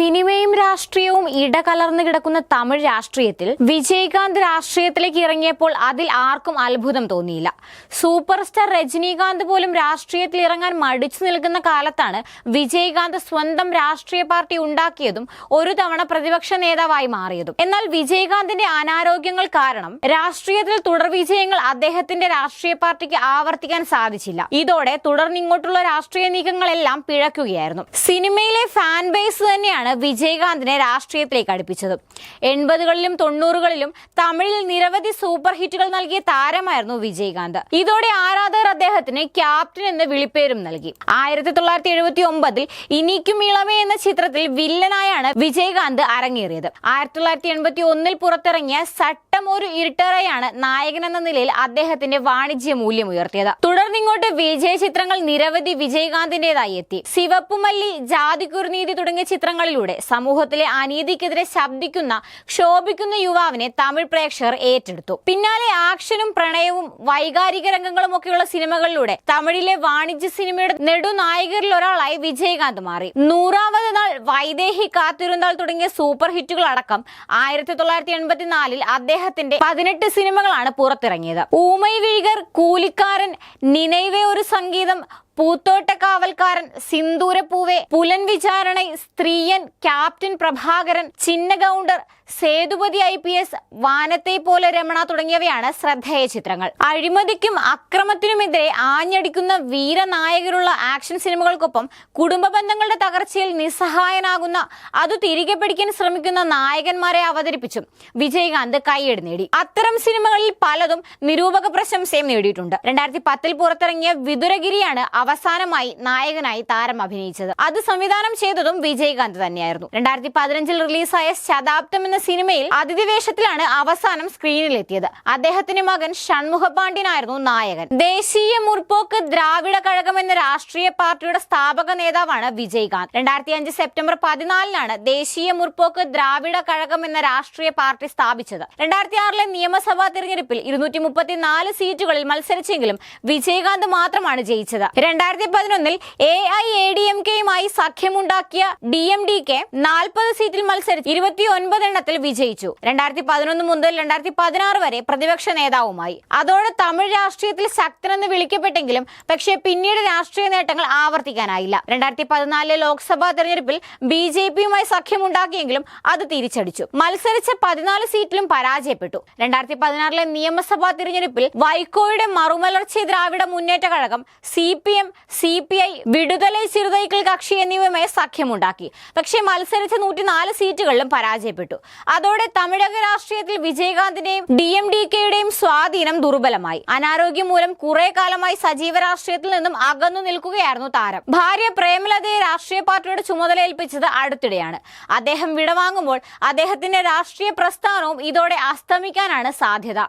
സിനിമയും രാഷ്ട്രീയവും ഇടകലർന്നു കിടക്കുന്ന തമിഴ് രാഷ്ട്രീയത്തിൽ വിജയകാന്ത് രാഷ്ട്രീയത്തിലേക്ക് ഇറങ്ങിയപ്പോൾ അതിൽ ആർക്കും അത്ഭുതം തോന്നിയില്ല. സൂപ്പർ സ്റ്റാർ രജനീകാന്ത് പോലും രാഷ്ട്രീയത്തിൽ ഇറങ്ങാൻ മടിച്ചു നിൽക്കുന്ന കാലത്താണ് വിജയകാന്ത് സ്വന്തം രാഷ്ട്രീയ പാർട്ടി ഉണ്ടാക്കിയതും ഒരു തവണ പ്രതിപക്ഷ നേതാവായി മാറിയതും. എന്നാൽ വിജയകാന്തിന്റെ അനാരോഗ്യങ്ങൾ കാരണം രാഷ്ട്രീയത്തിൽ തുടർ വിജയങ്ങൾ അദ്ദേഹത്തിന്റെ രാഷ്ട്രീയ പാർട്ടിക്ക് ആവർത്തിക്കാൻ സാധിച്ചില്ല. ഇതോടെ തുടർന്നിങ്ങോട്ടുള്ള രാഷ്ട്രീയ നീക്കങ്ങളെല്ലാം പിഴക്കുകയായിരുന്നു. സിനിമയിലെ ഫാൻ ബേസ് തന്നെയാണ് വിജയകാന്തിനെ രാഷ്ട്രീയത്തിലേക്ക് അടുപ്പിച്ചത്. എൺപതുകളിലും തൊണ്ണൂറുകളിലും തമിഴിൽ നിരവധി സൂപ്പർ ഹിറ്റുകൾ നൽകിയ താരമായിരുന്നു വിജയകാന്ത്. ഇതോടെ ആരാധകർ അദ്ദേഹത്തിന് ക്യാപ്റ്റൻ എന്ന വിളിപ്പേരും നൽകി. ആയിരത്തി തൊള്ളായിരത്തി എഴുപത്തി ഒമ്പതിൽ ഇനിക്കും ഇളമേ എന്ന ചിത്രത്തിൽ വില്ലനായാണ് വിജയകാന്ത് അരങ്ങേറിയത്. ആയിരത്തി തൊള്ളായിരത്തി എൺപത്തി ഒന്നിൽ പുറത്തിറങ്ങിയ സട്ടം ഒരു ഇരുട്ടറയാണ് നായകൻ എന്ന നിലയിൽ അദ്ദേഹത്തിന്റെ വാണിജ്യ മൂല്യം ഉയർത്തിയത്. തുടർന്നിങ്ങോട്ട് വിജയ ചിത്രങ്ങൾ നിരവധി വിജയകാന്തിന്റേതായി എത്തി. സിവപ്പുമല്ലി ജാതികുറുനീതി തുടങ്ങിയ ചിത്രങ്ങളിലൂടെ സമൂഹത്തിലെ അനീതിക്കെതിരെ ശബ്ദിക്കുന്ന ക്ഷോഭിക്കുന്ന യുവാവിനെ തമിഴ് പ്രേക്ഷകർ ഏറ്റെടുത്തു. പിന്നാലെ ആക്ഷനും പ്രണയവും വൈകാരിക രംഗങ്ങളും ഒക്കെയുള്ള സിനിമകളിലൂടെ തമിഴിലെ വാണിജ്യ സിനിമയുടെ നെടുനായകരിൽ ഒരാളായി വിജയകാന്ത് മാറി. നൂറാമത് നാൾ വൈദേഹി കാത്തിരുന്നാൾ തുടങ്ങിയ സൂപ്പർ ഹിറ്റുകൾ അടക്കം ആയിരത്തി തൊള്ളായിരത്തി എൺപത്തിനാലിൽ അദ്ദേഹത്തിന്റെ പതിനെട്ട് സിനിമകളാണ് പുറത്തിറങ്ങിയത്. ഊമൈ വീഗർ കൂലിക്കാരൻ നിനൈവേ ഒരു സംഗീതം പൂത്തോട്ടക്കാവൽക്കാരൻ Sindhoorapoove Pulan Vicharana സ്ത്രീയൻ captain Prabhakaran Chinna Gounder Sethupathi I P S Vanathai Pola Ramana തുടങ്ങിയവയാണ് ശ്രദ്ധേയ ചിത്രങ്ങൾ. അഴിമതിക്കും അക്രമത്തിനുമെതിരെ ആഞ്ഞടിക്കുന്ന വീരനായകരുള്ള ആക്ഷൻ സിനിമകൾക്കൊപ്പം കുടുംബ ബന്ധങ്ങളുടെ തകർച്ചയിൽ നിസ്സഹായനാകുന്ന അത് തിരികെ പിടിക്കാൻ ശ്രമിക്കുന്ന നായകന്മാരെ അവതരിപ്പിച്ചും വിജയകാന്ത് കൈയ്യടി നേടി. അത്തരം സിനിമകളിൽ പലതും നിരൂപക പ്രശംസയും നേടിയിട്ടുണ്ട്. രണ്ടായിരത്തി പത്തിൽ പുറത്തിറങ്ങിയ വിതുരഗിരിയാണ് അവസാനമായി നായകനായി താരം അഭിനയിച്ചത്. അത് സംവിധാനം ചെയ്തതും വിജയകാന്ത് തന്നെയായിരുന്നു. രണ്ടായിരത്തി പതിനഞ്ചിൽ റിലീസായ ശതാബ്ദം എന്ന സിനിമയിൽ അതിഥി വേഷത്തിലാണ് അവസാനം സ്ക്രീനിലെത്തിയത്. അദ്ദേഹത്തിന്റെ മകൻ ഷൺമുഖ പാണ്ഡ്യനായിരുന്നു നായകൻ. ദേശീയ മുർപോക്ക് ദ്രാവിഡ കഴകം എന്ന രാഷ്ട്രീയ പാർട്ടിയുടെ സ്ഥാപക നേതാവാണ് വിജയകാന്ത്. രണ്ടായിരത്തി അഞ്ച് സെപ്റ്റംബർ പതിനാലിനാണ് ദേശീയ മുർപോക്ക് ദ്രാവിഡ കഴകം എന്ന രാഷ്ട്രീയ പാർട്ടി സ്ഥാപിച്ചത്. രണ്ടായിരത്തി ആറിലെ നിയമസഭാ തെരഞ്ഞെടുപ്പിൽ ഇരുന്നൂറ്റി മുപ്പത്തിനാല് സീറ്റുകളിൽ മത്സരിച്ചെങ്കിലും വിജയകാന്ത് മാത്രമാണ് ജയിച്ചത്. രണ്ടായിരത്തി പതിനൊന്നിൽ A I A D M കെയുമായി സഖ്യമുണ്ടാക്കിയ ഡി എം ഡി കെ നാൽപ്പത് സീറ്റിൽ മത്സരിച്ച് ഇരുപത്തി ഒൻപത് എണ്ണത്തിൽ വിജയിച്ചു. രണ്ടായിരത്തി പതിനൊന്ന് മുതൽ രണ്ടായിരത്തി പതിനാറ് വരെ പ്രതിപക്ഷ നേതാവുമായി. അതോടെ തമിഴ് രാഷ്ട്രീയത്തിൽ ശക്തനെന്ന് വിളിക്കപ്പെട്ടെങ്കിലും പക്ഷേ പിന്നീട് രാഷ്ട്രീയ നേട്ടങ്ങൾ ആവർത്തിക്കാനായില്ല. രണ്ടായിരത്തി പതിനാലിലെ ലോക്സഭാ തെരഞ്ഞെടുപ്പിൽ ബി ജെ പിയുമായി സഖ്യമുണ്ടാക്കിയെങ്കിലും അത് തിരിച്ചടിച്ചു. മത്സരിച്ച പതിനാല് സീറ്റിലും പരാജയപ്പെട്ടു. രണ്ടായിരത്തി പതിനാറിലെ നിയമസഭാ തിരഞ്ഞെടുപ്പിൽ വൈക്കോയുടെ Marumalarchi Dravida Munnetra Kazhagam C P M C P I Viduthalai Chiruthaigal Katchi എന്നിവയുമായി സഖ്യമുണ്ടാക്കി. പക്ഷേ മത്സരിച്ച നൂറ്റിനാല് സീറ്റുകളിലും പരാജയപ്പെട്ടു. അതോടെ തമിഴക രാഷ്ട്രീയത്തിൽ വിജയകാന്തിന്റെയും ഡി എം ഡി കെയുടെയും സ്വാധീനം ദുർബലമായി. അനാരോഗ്യം മൂലം കുറെ കാലമായി സജീവ രാഷ്ട്രീയത്തിൽ നിന്നും അകന്നു നിൽക്കുകയായിരുന്നു താരം. ഭാര്യ പ്രേമലതയെ രാഷ്ട്രീയ പാർട്ടിയുടെ ചുമതല ഏൽപ്പിച്ചത് അടുത്തിടെയാണ്. അദ്ദേഹം വിടവാങ്ങുമ്പോൾ അദ്ദേഹത്തിന്റെ രാഷ്ട്രീയ പ്രസ്ഥാനവും ഇതോടെ അസ്തമിക്കാനാണ് സാധ്യത.